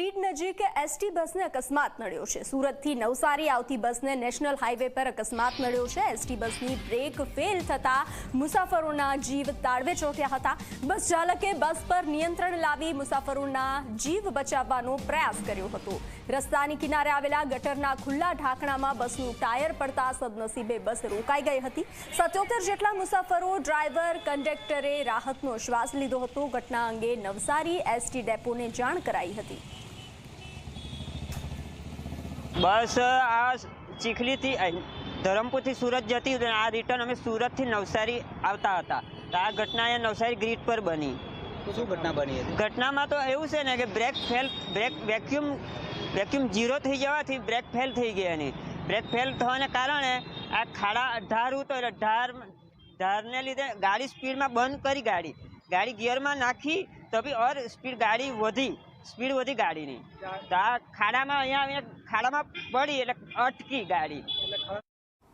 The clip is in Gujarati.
ગ્રીડ નજીક એસટી બસને અકસ્માત નડ્યો છે. સુરતથી નવસારી આવતી બસને નેશનલ હાઈવે પર અકસ્માત નડ્યો છે. એસટી બસની બ્રેક ફેલ થતા મુસાફરોના જીવ તાળવે ચોંટ્યા હતા. બસ ચાલકે બસ પર નિયંત્રણ લાવી મુસાફરોના જીવ બચાવવાનો પ્રયાસ કર્યો હતો. રસ્તાની કિનારે આવેલા ગટરના ખુલ્લા ઢાંકણામાં બસનું ટાયર પડતા સદનસીબે બસ રોકાઈ ગઈ હતી. સત્યોતેર જેટલા મુસાફરો, ડ્રાઈવર, કંડક્ટરે રાહતનો શ્વાસ લીધો હતો. ઘટના અંગે નવસારી એસટી ડેપોને જાણ કરાઈ હતી. બસ આ ચીખલીથી ધરમપુરથી સુરત જતી હતી અને આ રિટર્ન અમે સુરતથી નવસારી આવતા હતા. તો આ ઘટના અહીંયા નવસારી ગ્રીડ પર બની. તો શું ઘટના બની હતી? ઘટનામાં તો એવું છે ને કે brake fail brake vacuum vacuum zero થઈ જવાથી બ્રેક ફેલ થઈ ગઈ એની. બ્રેક ફેલ થવાને કારણે આ ખાડા અઢાર હતો એટલે ઢાર ઢારને લીધે ગાડી સ્પીડમાં બંધ કરી ગાડી. ગાડી ગિયરમાં નાખી તો બી ઓર સ્પીડ ગાડી વધી. સ્પીડ વધી ગાડીની. તો આ ખાડામાં અહીંયા અહીંયા ખાડામાં પડી એટલે અટકી ગાડી.